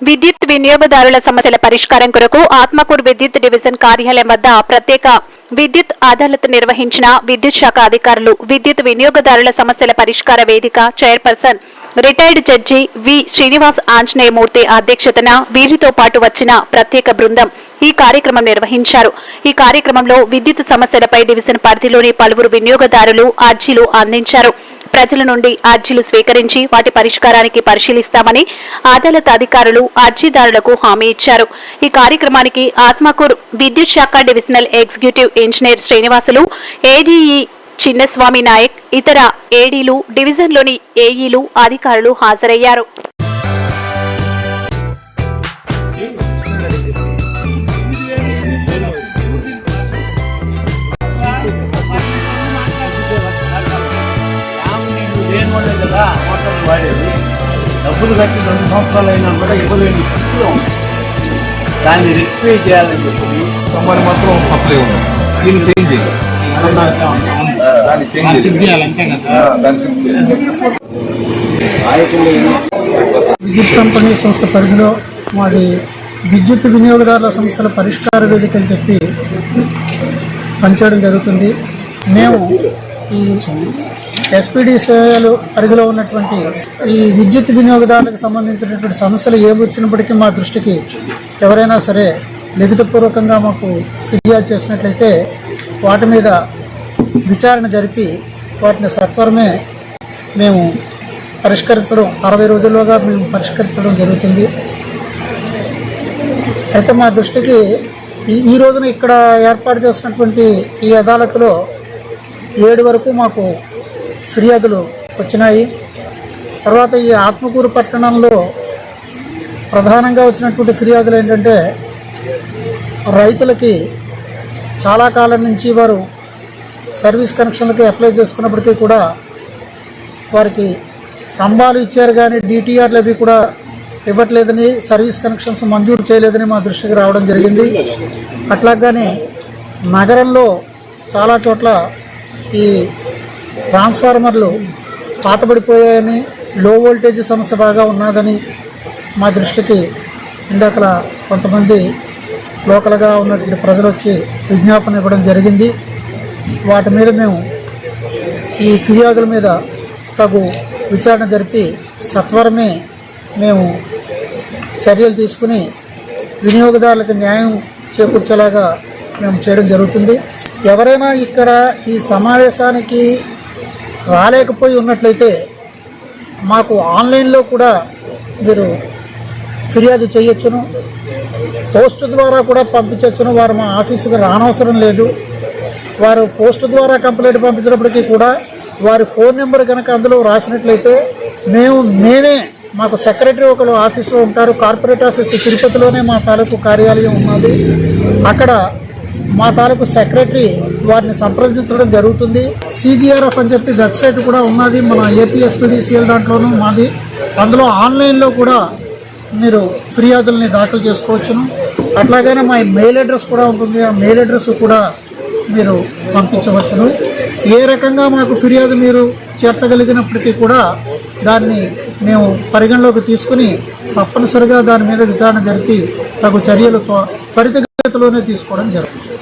విద్యుత్ వినియోగదారుల సమస్యల పరిష్కారం కొరకు ఆత్మకూరు విద్యుత్ డివిజన్ కార్యాలయం వద్ద ప్రత్యేక విద్యుత్ అదాలత్ నిర్వహించిన విద్యుత్ శాఖ అధికారులు విద్యుత్ వినియోగదారుల సమస్యల పరిష్కార వేదిక chairperson retired judge V Srinivas Anjaneyamurthy అధ్యక్షతన వీరితో పాటు వచ్చిన ప్రత్యేక బృందం ఈ కార్యక్రమం నిర్వహించారు. ఈ కార్యక్రమంలో విద్యుత్ సమస్యలపై డివిజన్ పరిధిలోని పలువురు వినియోగదారులు అర్జీలు అందించారు. ప్రజల నుండి అర్జీలు స్వీకరించి వాటి పరిష్కారానికి పరిశీలిస్తామని అదాలత్ అధికారులు అర్జీదారులకు హామీ ఇచ్చారు. ఈ కార్యక్రమానికి ఆత్మకూరు విద్యుత్ శాఖ divisional executive engineer Srinivasulu ADE Chinnaswamy Naik ఇతర ఏడీలు డివిజన్లోని ఏఈలు అధికారులు హాజరయ్యారు. లేని వాళ్ళే కదా మోటార్లు వాడేది. డబ్బులు కట్టి రెండు సంవత్సరాలు అయినా కూడా ఇవ్వలేని స్థితిలో ఉంది. దాన్ని రెక్టిఫై చేయాలని చెప్పి సమ్మర్ మాత్రం సప్లై ఉంది. దీన్ని చేంజ్ చేయాలి దాన్ని చేంజ్ చేయాలి ఆ, దాన్ని చేంజ్ చేయాలి విద్యుత్ కంపెనీ సంస్థ పరిధిలో మాది విద్యుత్ వినియోగదారుల సమస్యల పరిష్కార వేదిక అని చెప్పి పనిచేయడం జరుగుతుంది. మేము ఈ ఎస్పీడీ సేవలు పరిధిలో ఉన్నటువంటి ఈ విద్యుత్ వినియోగదారులకు సంబంధించినటువంటి సమస్యలు ఏమి వచ్చినప్పటికీ మా దృష్టికి ఎవరైనా సరే లిఖితపూర్వకంగా మాకు ఫిర్యాదు చేసినట్లయితే వాటి మీద విచారణ జరిపి వాటిని సత్వరమే మేము పరిష్కరించడం అరవై రోజుల్లోగా మేము పరిష్కరించడం జరుగుతుంది. అయితే మా దృష్టికి ఈ ఈ రోజున ఇక్కడ ఏర్పాటు చేసినటువంటి ఈ అదాలత్లో ఏడు వరకు మాకు ఫిర్యాదులు వచ్చినాయి. తర్వాత ఈ ఆత్మకూరు పట్టణంలో ప్రధానంగా వచ్చినటువంటి ఫిర్యాదులు ఏంటంటే రైతులకి చాలా కాలం నుంచి వారు సర్వీస్ కనెక్షన్లకి అప్లై చేసుకున్నప్పటికీ కూడా వారికి స్తంభాలు ఇచ్చారు కానీ డిటిఆర్లు అవి కూడా ఇవ్వట్లేదని సర్వీస్ కనెక్షన్స్ మంజూరు చేయలేదని మా దృష్టికి రావడం జరిగింది. అట్లాగానే నగరంలో చాలా చోట్ల ఈ ట్రాన్స్ఫార్మర్లు పాతబడిపోయాయని లో వోల్టేజ్ సమస్య బాగా ఉన్నదని మా దృష్టికి ఇందాకల కొంతమంది లోకల్గా ఉన్నటువంటి ప్రజలు వచ్చి విజ్ఞాపన ఇవ్వడం జరిగింది. వాటి మీద మేము ఈ ఫిర్యాదుల మీద తగు విచారణ జరిపి సత్వరమే మేము చర్యలు తీసుకుని వినియోగదారులకు న్యాయం చేకూర్చేలాగా మేము చేయడం జరుగుతుంది. ఎవరైనా ఇక్కడ ఈ సమావేశానికి రాలేకపోయి ఉన్నట్లయితే మాకు ఆన్లైన్లో కూడా మీరు ఫిర్యాదు చేయొచ్చును. పోస్ట్ ద్వారా కూడా పంపించవచ్చును వారు మా ఆఫీసుకు రానవసరం లేదు. వారు పోస్ట్ ద్వారా కంప్లైంట్ పంపించినప్పటికీ కూడా వారి ఫోన్ నెంబర్ కనుక అందులో రాసినట్లయితే మేము మేమే మాకు సెక్రటరీ ఒకరు ఆఫీసులో ఉంటారు. కార్పొరేట్ ఆఫీస్ తిరుపతిలోనే మా తాలూకు కార్యాలయం ఉన్నది. అక్కడ మా తాలూకు సెక్రటరీ వారిని సంప్రదించడం జరుగుతుంది. సిజిఆర్ఎఫ్ అని చెప్పి వెబ్సైట్ కూడా ఉన్నది. మన ఏపీఎస్పీడీసీఎల్ దాంట్లోనూ మాది. అందులో ఆన్లైన్లో కూడా మీరు ఫిర్యాదుల్ని దాఖలు చేసుకోవచ్చును. అట్లాగనే మా మెయిల్ అడ్రస్ కూడా ఉంటుంది. ఆ మెయిల్ అడ్రస్ కూడా మీరు పంపించవచ్చును. ఏ రకంగా మాకు ఫిర్యాదు మీరు చేర్చగలిగినప్పటికీ కూడా దాన్ని మేము పరిగణలోకి తీసుకుని తప్పనిసరిగా దాని మీద విచారణ జరిపి తగు చర్యలు త్వ- త్వరితగతిలోనే తీసుకోవడం జరుగుతుంది.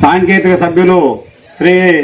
సాంకేతిక సభ్యులు శ్రీ